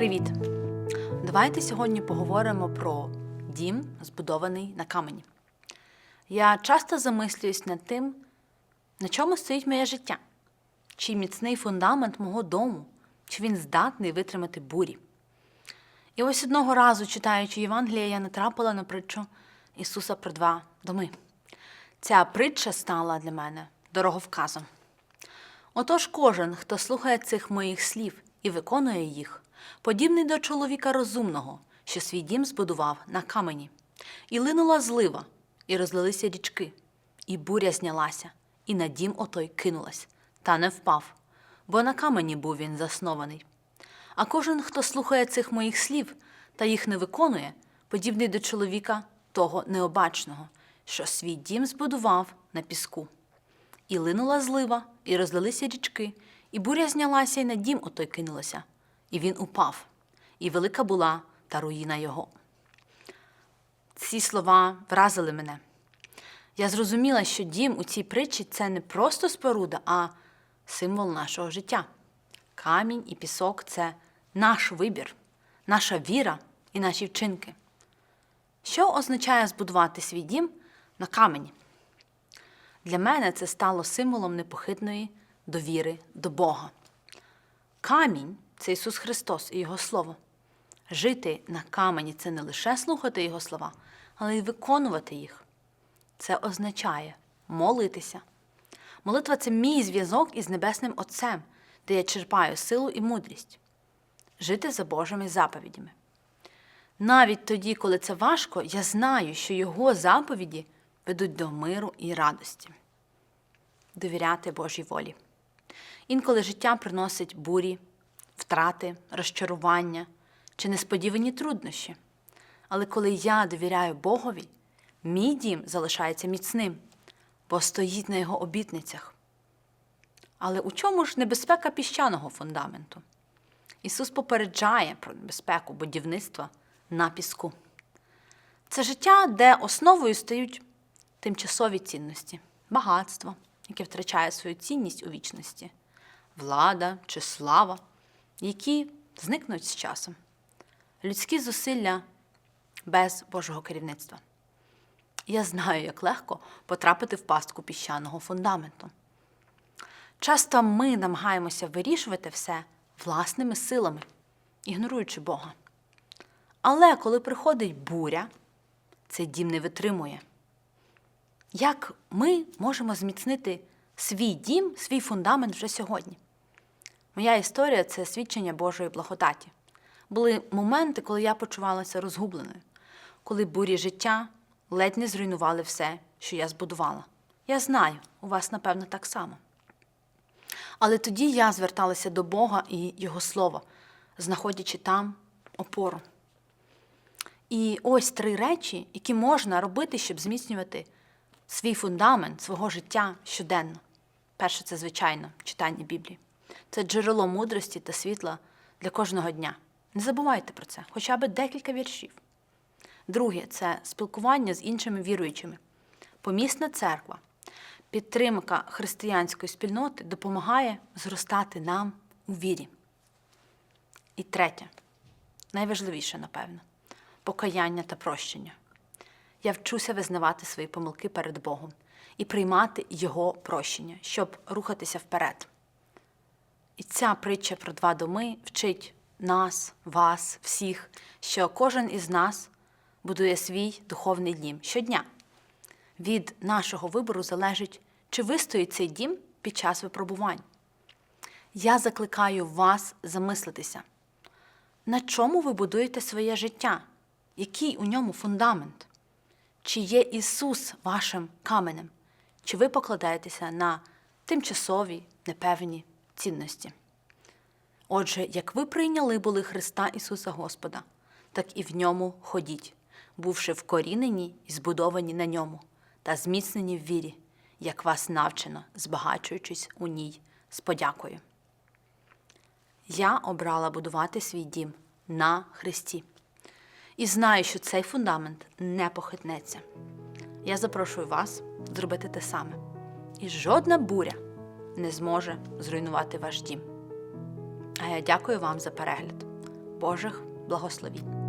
Привіт! Давайте сьогодні поговоримо про дім, збудований на камені. Я часто замислююсь над тим, на чому стоїть моє життя, чи міцний фундамент мого дому, чи він здатний витримати бурі. І ось одного разу, читаючи Євангелія, я натрапила на притчу Ісуса про два доми. Ця притча стала для мене дороговказом. Отож кожен, хто слухає цих моїх слів і виконує їх, подібний до чоловіка розумного, що свій дім збудував на камені. І линула злива, і розлилися річки, і буря знялася, і на дім отой кинулась, та не впав, бо на камені був він заснований. А кожен, хто слухає цих моїх слів та їх не виконує, подібний до чоловіка того необачного, що свій дім збудував на піску. І линула злива, і розлилися річки, і буря знялася, і на дім отой кинулася, і він упав, і велика була та руїна його. Ці слова вразили мене. Я зрозуміла, що дім у цій притчі це не просто споруда, а символ нашого життя. Камінь і пісок це наш вибір, наша віра і наші вчинки. Що означає збудувати свій дім на камені? Для мене це стало символом непохитної довіри до Бога. Камінь це Ісус Христос і Його Слово. Жити на камені це не лише слухати Його слова, але й виконувати їх. Це означає молитися. Молитва це мій зв'язок із Небесним Отцем, де я черпаю силу і мудрість, жити за Божими заповідями. Навіть тоді, коли це важко, я знаю, що Його заповіді ведуть до миру і радості, довіряти Божій волі. Інколи життя приносить бурі, втрати, розчарування чи несподівані труднощі. Але коли я довіряю Богові, мій дім залишається міцним, бо стоїть на його обітницях. Але у чому ж небезпека піщаного фундаменту? Ісус попереджає про небезпеку будівництва на піску. Це життя, де основою стають тимчасові цінності, багатство, яке втрачає свою цінність у вічності, влада чи слава, які зникнуть з часом, людські зусилля без Божого керівництва. Я знаю, як легко потрапити в пастку піщаного фундаменту. Часто ми намагаємося вирішувати все власними силами, ігноруючи Бога. Але коли приходить буря, цей дім не витримує. Як ми можемо зміцнити свій дім, свій фундамент вже сьогодні? Моя історія це свідчення Божої благодаті. Були моменти, коли я почувалася розгубленою, коли бурі життя ледь не зруйнували все, що я збудувала. Я знаю, у вас, напевно, так само. Але тоді я зверталася до Бога і Його Слова, знаходячи там опору. І ось три речі, які можна робити, щоб зміцнювати свій фундамент свого життя щоденно. Перше, це, звичайно, читання Біблії. Це джерело мудрості та світла для кожного дня. Не забувайте про це, хоча б декілька віршів. Друге це спілкування з іншими віруючими. Помісна церква, підтримка християнської спільноти допомагає зростати нам у вірі. І третє, найважливіше, напевно, покаяння та прощення. Я вчуся визнавати свої помилки перед Богом і приймати Його прощення, щоб рухатися вперед. І ця притча про два доми вчить нас, вас, всіх, що кожен із нас будує свій духовний дім щодня. Від нашого вибору залежить, чи вистоїть цей дім під час випробувань. Я закликаю вас замислитися, на чому ви будуєте своє життя, який у ньому фундамент? Чи є Ісус вашим каменем? Чи ви покладаєтеся на тимчасові непевні цінності? Отже, як ви прийняли були Христа Ісуса Господа, так і в ньому ходіть, бувши вкорінені і збудовані на ньому, та зміцнені в вірі, як вас навчено, збагачуючись у ній з подякою. Я обрала будувати свій дім на Христі. І знаю, що цей фундамент не похитнеться. Я запрошую вас зробити те саме. І жодна буря не зможе зруйнувати ваш дім. А я дякую вам за перегляд. Божих благословінь.